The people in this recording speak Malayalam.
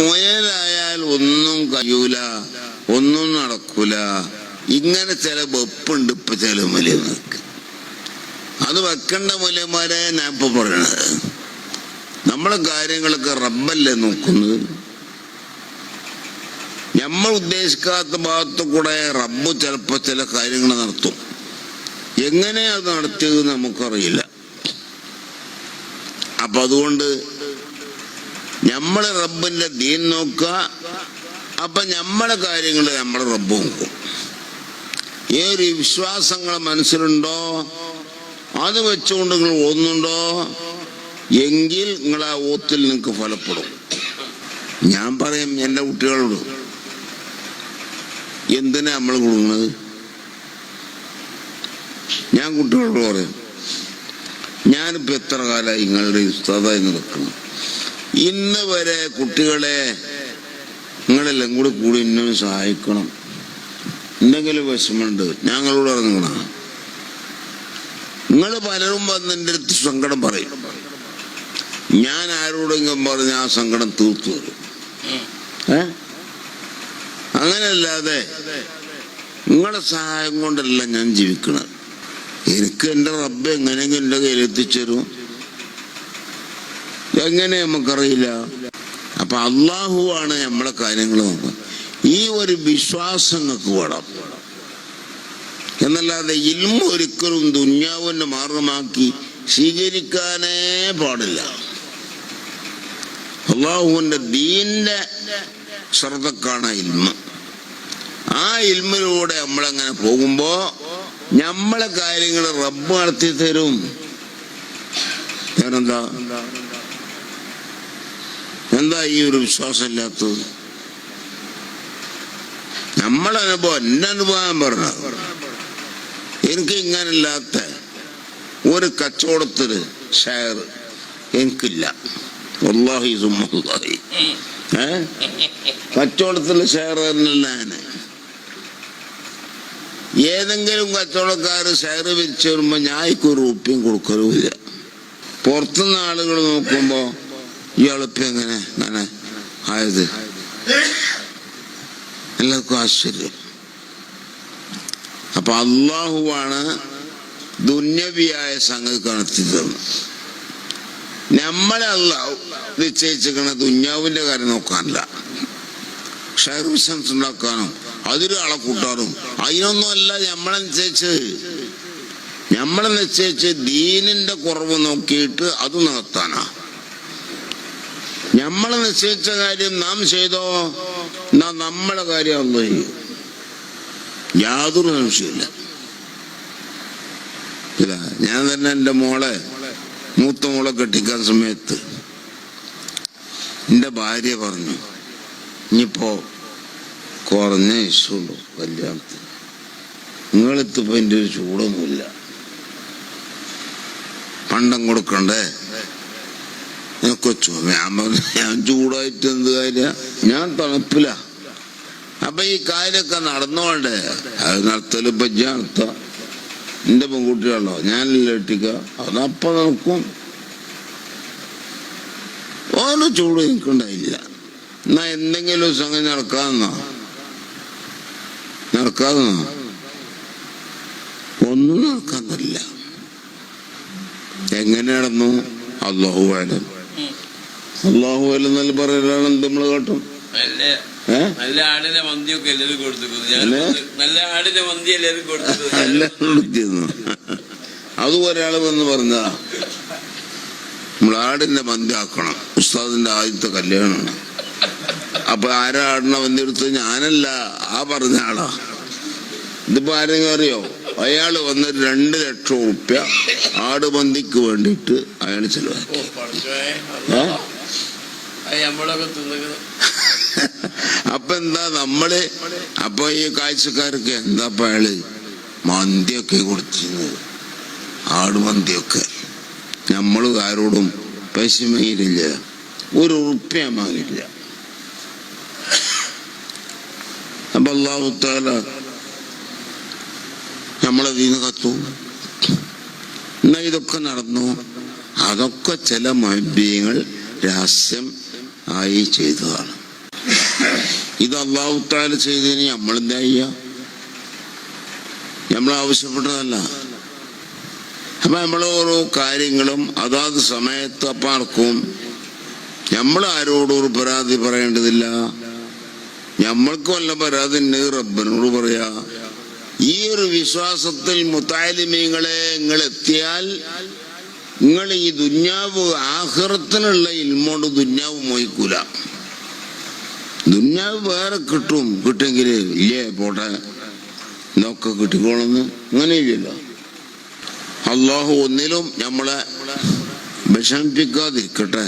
മുയലായാൽ ഒന്നും കഴിയൂല ഒന്നും നടക്കൂല. ഇങ്ങനെ ചില വെപ്പുണ്ട് ഇപ്പൊ ചില മൂല്യങ്ങൾക്ക്. അത് വെക്കേണ്ട മൂല്യന്മാരെ ഞാൻ ഇപ്പൊ പറയണത്. നമ്മളെ കാര്യങ്ങളൊക്കെ റബ്ബല്ലേ നോക്കുന്നത്? നമ്മൾ ഉദ്ദേശിക്കാത്ത ഭാഗത്ത് കൂടെ റബ്ബ് ചിലപ്പോ ചില കാര്യങ്ങൾ നടത്തും. എങ്ങനെ അത് നടത്തിയത് നമുക്കറിയില്ല. അപ്പൊ അതുകൊണ്ട് നമ്മളെ റബ്ബിന്റെ ദീൻ നോക്കുക. അപ്പൊ നമ്മളെ കാര്യങ്ങൾ നമ്മളെ റബ്ബ് നോക്കും. ഏതൊരു വിശ്വാസങ്ങൾ മനസ്സിലുണ്ടോ അത് വെച്ചുകൊണ്ട് നിങ്ങൾ ഓന്നുണ്ടോ എങ്കിൽ നിങ്ങൾ ആ ഓത്തിൽ നിങ്ങൾക്ക് ഫലപ്പെടും. ഞാൻ പറയും എന്റെ കുട്ടികളോട് എന്തിനാ നമ്മൾ കൊടുക്കുന്നത്? ഞാൻ കുട്ടികളോട് പറയും ഞാനിപ്പോ എത്ര കാലമായി നിങ്ങളുടെ ഉസ്താദായി നടക്കുന്നു. ഇന്ന് വരെ കുട്ടികളെ നിങ്ങളെല്ലാം കൂടി കൂടി ഇന്നും സഹായിക്കണം. എന്തെങ്കിലും വിഷമമുണ്ട് ഞങ്ങളോട് ഇറങ്ങണ. നിങ്ങൾ പലരും വന്ന് എന്റെ അടുത്ത് സങ്കടം പറയും. ഞാൻ ആരോടെങ്കിലും പറഞ്ഞ് ആ സങ്കടം തീർത്തു തരും. ഏ? അങ്ങനെയല്ലാതെ നിങ്ങളുടെ സഹായം കൊണ്ടല്ല ഞാൻ ജീവിക്കണത്. എനിക്ക് എന്റെ റബ്ബ് എങ്ങനെയെങ്കിലും എന്റെ കയ്യിൽ എത്തിച്ചേരും എങ്ങനെ നമുക്കറിയില്ല? അപ്പൊ അള്ളാഹുവാണ് നമ്മളെ കാര്യങ്ങൾ നോക്കുക. ഈ ഒരു വിശ്വാസങ്ങൾക്ക് വേണം. എന്നല്ലാതെ ഇൽമ ഒരിക്കലും ദുന്യാവിന്റെ മാർഗമാക്കി സ്വീകരിക്കാനേ പാടില്ല. അള്ളാഹുവിന്റെ ദീന്റെ ശ്രദ്ധക്കാണ് ഇൽമ. ആ ഇൽമിലൂടെ നമ്മളങ്ങനെ പോകുമ്പോ നമ്മളെ കാര്യങ്ങൾ റബ്ബ് നടത്തി തരും ഞാനെന്താ എന്താ ഈ ഒരു വിശ്വാസം ഇല്ലാത്തത് നമ്മളെ അനുഭവം എന്റെ അനുഭവം പറഞ്ഞ എനിക്ക് ഇങ്ങനല്ലാത്ത ഒരു കച്ചവടത്തിന് ഷെയർ എനിക്കില്ല. വല്ലാഹി സുമ്മല്ലാഹി ഏ? കച്ചവടത്തിൽ ഷെയർ തന്നെയല്ല ഞാൻ ഏതെങ്കിലും കച്ചവടക്കാർ ഷെയർ വിരിച്ചു വരുമ്പോ ഞാൻ ഒരു ഉപ്പിയും കൊടുക്കലുമില്ല. പുറത്തുനിന്ന് ആളുകൾ നോക്കുമ്പോ ഇയാളിപ്പോ എങ്ങനെ? അങ്ങനെ ആയത്? എല്ലാവർക്കും ആശ്ചര്യം. അപ്പൊ അള്ളാഹുവാണ് ദുന്യവിയായ സംഗതി കണത്തി നമ്മളെ അള്ളാഹു നിശ്ചയിച്ചിരിക്കണ ദുന്യാവിന്റെ കാര്യം നോക്കാനല്ല. ഷെയർ ബിസിനസ് ഉണ്ടാക്കാനും അതിലൊരാളെ കൂട്ടാനും അതിനൊന്നും അല്ല നമ്മളെ നിശ്ചയിച്ച് നമ്മളെ നിശ്ചയിച്ച് ദീനിന്റെ കുറവ് നോക്കിയിട്ട് അത് നടത്താനാ. നമ്മളെ നിശ്ചയിച്ച കാര്യം നാം ചെയ്തോ? എന്നാ നമ്മളെ കാര്യം അന്ന് ചെയ്യും. യാതൊരു സംശയമില്ല ഇല്ല ഞാൻ തന്നെ എന്റെ മോളെ മൂത്ത മോളെ കെട്ടിക്കാൻ സമയത്ത് എന്റെ ഭാര്യ പറഞ്ഞു ഇനിയിപ്പോ കുറഞ്ഞ ഇഷ്ടമുള്ളൂ കല്യാണത്തിന്. നിങ്ങളിത്തിപ്പോ എന്റെ ഒരു ചൂടൊന്നുമില്ല. പണ്ടം കൊടുക്കണ്ടേ? കൊച്ചു ഞാൻ ഞാൻ ചൂടായിട്ട് എന്ത് കാര്യ? ഞാൻ തണുപ്പില്ല അപ്പൊ ഈ കാര്യമൊക്കെ നടന്നോണ്ടേ അത് നടത്തൽ പറ്റിയ നടത്താം. എന്റെ പെൺകുട്ടികളോ ഞാനല്ലേ ഇട്ടിക്ക. അതപ്പൊ നടക്കും. ഓരോ ചൂട് എനിക്കുണ്ടായില്ല. എന്നാ എന്തെങ്കിലും സംഗതി നടക്കാതെന്നോ? നടക്കാതെന്നോ? ഒന്നും നടക്കാന്നില്ല എങ്ങനെ നടന്നു? അള്ളാഹു വേണം അള്ളാഹു വേലം നല്ല പറയലാണ് നമ്മൾ കേട്ടും? നല്ല ഏ? നല്ല ആടിന്റെ മന്തിയൊക്കെ എല്ലാവരും കൊടുത്തിരിക്കുന്നു. നല്ല ആടിനെ മന്തി എല്ലാവരും അത് ഒരാൾ വന്ന് പറഞ്ഞതാ. നമ്മൾ ആടിന്റെ മന്തി ആക്കണം. ഉസ്താദിന്റെ ആദ്യത്തെ കല്യാണമാണ്. അപ്പൊ ആരാ ആടിനെ മന്തി എടുത്ത് ഞാനല്ല. ആ പറഞ്ഞ ആളാ. ഇതിപ്പോ ആരെങ്കിലും അറിയോ? അയാൾ വന്ന് രണ്ട് ലക്ഷം ഉറുപ്യ ആട് മന്തിക്ക് വേണ്ടിയിട്ട് അയാൾ ചെലവാക്കി. ഏ? അപ്പൊ എന്താ നമ്മൾ? അപ്പൊ ഈ കാഴ്ചക്കാർക്ക് എന്താ അയാൾ? മന്തിയൊക്കെ കൊടുത്തിരുന്നത്. ആടുമന്തിയൊക്കെ നമ്മൾ ആരോടും വാങ്ങിയിട്ടില്ല ഒരു ഉറുപ്പ്യ വാങ്ങിയിട്ടില്ല അപ്പൊ അള്ളാഹുത്താല നമ്മളെ വീണ് കത്തു. എന്നാ ഇതൊക്കെ നടന്നു? അതൊക്കെ ചില മഹ്യങ്ങൾ രഹസ്യം ആയി ചെയ്തതാണ്. ഇത് അള്ളാഹുത്താൽ ചെയ്തതിന് നമ്മളെന്താ ചെയ്യ? നമ്മൾ ആവശ്യപ്പെട്ടതല്ല. അപ്പൊ നമ്മളെ ഓരോ കാര്യങ്ങളും അതാത് സമയത്ത് അപ്പാർക്കും നമ്മൾ ആരോടും ഒരു പരാതി പറയേണ്ടതില്ല. നമ്മൾക്ക് വല്ല പരാതി ഉണ്ട് റബ്ബനോട് പറയാ. ഈ ഒരു വിശ്വാസത്തിൽ മുത്താലിമീങ്ങളെ നിങ്ങൾ എത്തിയാൽ നിങ്ങൾ ഈ ദുന്യാവ് ആഹ്റത്തിനുള്ള ഇൽമോണ്ട് ദുന്യാവ് മോയിക്കൂല ദുന്യാവ് വേറെ കിട്ടും കിട്ടുമെങ്കിൽ ഇല്ലേ പോട്ടെ നോക്കെ കിട്ടിക്കോളെന്ന് അങ്ങനെ ഇല്ലല്ലോ. അള്ളാഹു ഒന്നിലും നമ്മളെ വിഷമിപ്പിക്കാതിരിക്കട്ടെ.